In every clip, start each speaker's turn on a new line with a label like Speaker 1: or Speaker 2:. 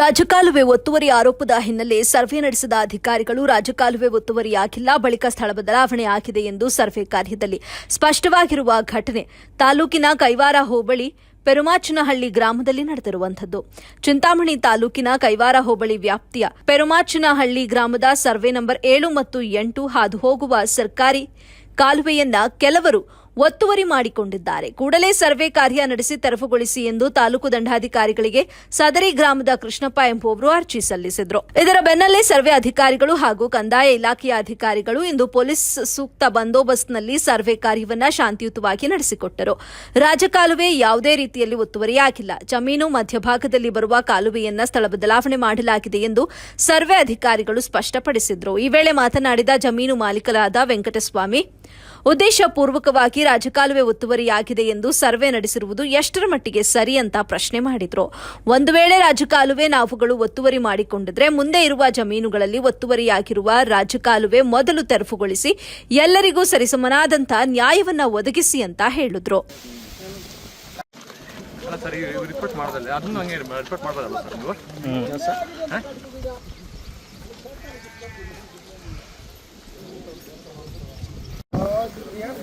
Speaker 1: ರಾಜಕಾಲುವೆ ಒತ್ತುವರಿ ಆರೋಪದ ಹಿನ್ನೆಲೆ ಸರ್ವೆ ನಡೆಸಿದ ಅಧಿಕಾರಿಗಳು ರಾಜಕಾಲುವೆ ಒತ್ತುವರಿಯಾಗಿಲ್ಲ ಬಳಿಕ ಸ್ಥಳ ಬದಲಾವಣೆ ಆಗಿದೆ ಎಂದು ಸರ್ವೆ ಕಾರ್ಯದಲ್ಲಿ ಸ್ಪಷ್ಟವಾಗಿರುವ ಘಟನೆ. ತಾಲೂಕಿನ ಕೈವಾರ ಹೋಬಳಿ ಪೆರುಮಾಚನಹಳ್ಳಿ ಗ್ರಾಮದಲ್ಲಿ ನಡೆದಿರುವಂಥದ್ದು. ಚಿಂತಾಮಣಿ ತಾಲೂಕಿನ ಕೈವಾರ ಹೋಬಳಿ ವ್ಯಾಪ್ತಿಯ ಪೆರುಮಾಚನಹಳ್ಳಿ ಗ್ರಾಮದ ಸರ್ವೆ ನಂಬರ್ ಏಳು ಮತ್ತು ಎಂಟು ಹಾದು ಹೋಗುವ ಸರ್ಕಾರಿ ಕಾಲುವೆಯನ್ನ ಕೆಲವರು ಒತ್ತುವರಿ ಮಾಡಿಕೊಂಡಿದ್ದಾರೆ. ಕೂಡಲೇ ಸರ್ವೆ ಕಾರ್ಯ ನಡೆಸಿ ತೆರವುಗೊಳಿಸಿ ಎಂದು ತಾಲೂಕು ದಂಡಾಧಿಕಾರಿಗಳಿಗೆ ಸದರಿ ಗ್ರಾಮದ ಕೃಷ್ಣಪ್ಪ ಎಂಬುವವರು ಅರ್ಜಿ ಸಲ್ಲಿಸಿದ್ರು. ಇದರ ಬೆನ್ನಲ್ಲೇ ಸರ್ವೆ ಅಧಿಕಾರಿಗಳು ಹಾಗೂ ಕಂದಾಯ ಇಲಾಖೆಯ ಅಧಿಕಾರಿಗಳು ಇಂದು ಪೊಲೀಸ್ ಸೂಕ್ತ ಬಂದೋಬಸ್ತ್ನಲ್ಲಿ ಸರ್ವೆ ಕಾರ್ಯವನ್ನ ಶಾಂತಿಯುತವಾಗಿ ನಡೆಸಿಕೊಟ್ಟರು. ರಾಜಕಾಲುವೆ ಯಾವುದೇ ರೀತಿಯಲ್ಲಿ ಒತ್ತುವರಿಯಾಗಿಲ್ಲ. ಜಮೀನು ಮಧ್ಯಭಾಗದಲ್ಲಿ ಬರುವ ಕಾಲುವೆಯನ್ನ ಸ್ಥಳ ಬದಲಾವಣೆ ಮಾಡಲಾಗಿದೆ ಎಂದು ಸರ್ವೆ ಅಧಿಕಾರಿಗಳು ಸ್ಪಷ್ಟಪಡಿಸಿದ್ರು. ಈ ವೇಳೆ ಮಾತನಾಡಿದ ಜಮೀನು ಮಾಲೀಕರಾದ ವೆಂಕಟಸ್ವಾಮಿ ಉದ್ದೇಶಪೂರ್ವಕವಾಗಿ ರಾಜಕಾಲುವೆ ಒತ್ತುವರಿಯಾಗಿದೆ ಎಂದು ಸರ್ವೆ ನಡೆಸಿರುವುದು ಎಷ್ಟರ ಮಟ್ಟಿಗೆ ಸರಿ ಅಂತ ಪ್ರಶ್ನೆ ಮಾಡಿದ್ರು. ಒಂದು ವೇಳೆ ರಾಜಕಾಲುವೆ ನಾವುಗಳು ಒತ್ತುವರಿ ಮಾಡಿಕೊಂಡಿದ್ರೆ ಮುಂದೆ ಇರುವ ಜಮೀನುಗಳಲ್ಲಿ ಒತ್ತುವರಿಯಾಗಿರುವ ರಾಜಕಾಲುವೆ ಮೊದಲು ತೆರವುಗೊಳಿಸಿ ಎಲ್ಲರಿಗೂ ಸರಿಸಮನಾದಂಥ ನ್ಯಾಯವನ್ನ ಒದಗಿಸಿ ಅಂತ ಹೇಳಿದ್ರು.
Speaker 2: ಅಲ್ಲ ಸರ್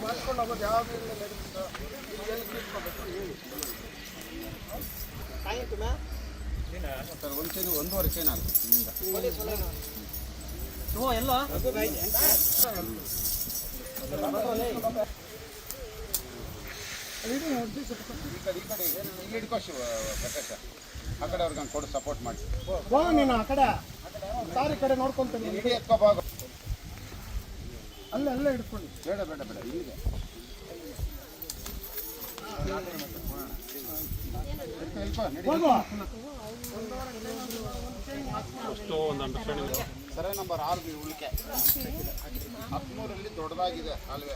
Speaker 2: ಇವು ರಿಪೋರ್ಟ್ ಮಾಡೋದಲ್ಲ ಅದನ್ನು ಹಂಗೆ ರಿಪೋರ್ಟ್ ಮಾಡ್ಬೋದಲ್ಲ ಸರ್ ನೀವು ಹಾಂ
Speaker 3: ಒಂದು ಚೈನು ಒಂದೂವರೆ ಚೈನ್ ಆಗುತ್ತೆ ಇಲ್ಲಿಂದ. ಈ ಕಡೆ ಈ ಕಡೆ ಇದೆ ಇಲ್ಲಿ ಹಿಡ್ಕೋ ಶಿವ ಪ್ರಕಾಶ ಆ ಕಡೆ ಅವ್ರಿಗೆ ಹಂಗೆ ಕೊಡು ಸಪೋರ್ಟ್ ಮಾಡಿ
Speaker 4: ನೀನು ಆ ಕಡೆ. ಸಾರಿ ಕಡೆ ನೋಡ್ಕೊಂತೀನಿ.
Speaker 3: ನೀನು ಇಡೀ ಎತ್ಕೋ ಬಾಗು
Speaker 4: ಅಲ್ಲೇ ಅಲ್ಲೇ ಹಿಡ್ಕೊಂಡು
Speaker 3: ಬೇಡ ಬೇಡ ಬೇಡ ಇಲ್ಲಿಗೆ. ಸರಿ ನಂಬರ್ ಆರು ಉಳಿಕೆ ಹದಿಮೂರಲ್ಲಿ ದೊಡ್ಡದಾಗಿದೆ ಕಾಲುವೆ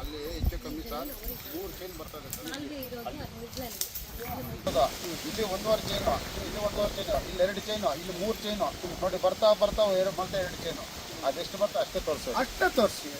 Speaker 3: ಅಲ್ಲಿ ಹೆಚ್ಚು ಕಮ್ಮಿ ಸರ್. ಮೂರು ಚೈನ್ ಬರ್ತದೆ? ಇಲ್ಲಿ ಒಂದೂವರೆ ಚೈನು ಇಲ್ಲಿ ಒಂದೂವರೆ ಚೈನು ಇಲ್ಲಿ ಎರಡು ಚೈನು ಇಲ್ಲಿ ಮೂರು ಚೈನು ನೋಡಿ ಬರ್ತಾ ಬರ್ತಾ ಎರಡು ಮತ್ತೆ ಎರಡು ಚೈನು ಅದೆಷ್ಟು ಬರ್ತಾ ಅಷ್ಟೇ ತೋರಿಸೋದು
Speaker 4: ಅಷ್ಟೇ ತೋರಿಸಿ.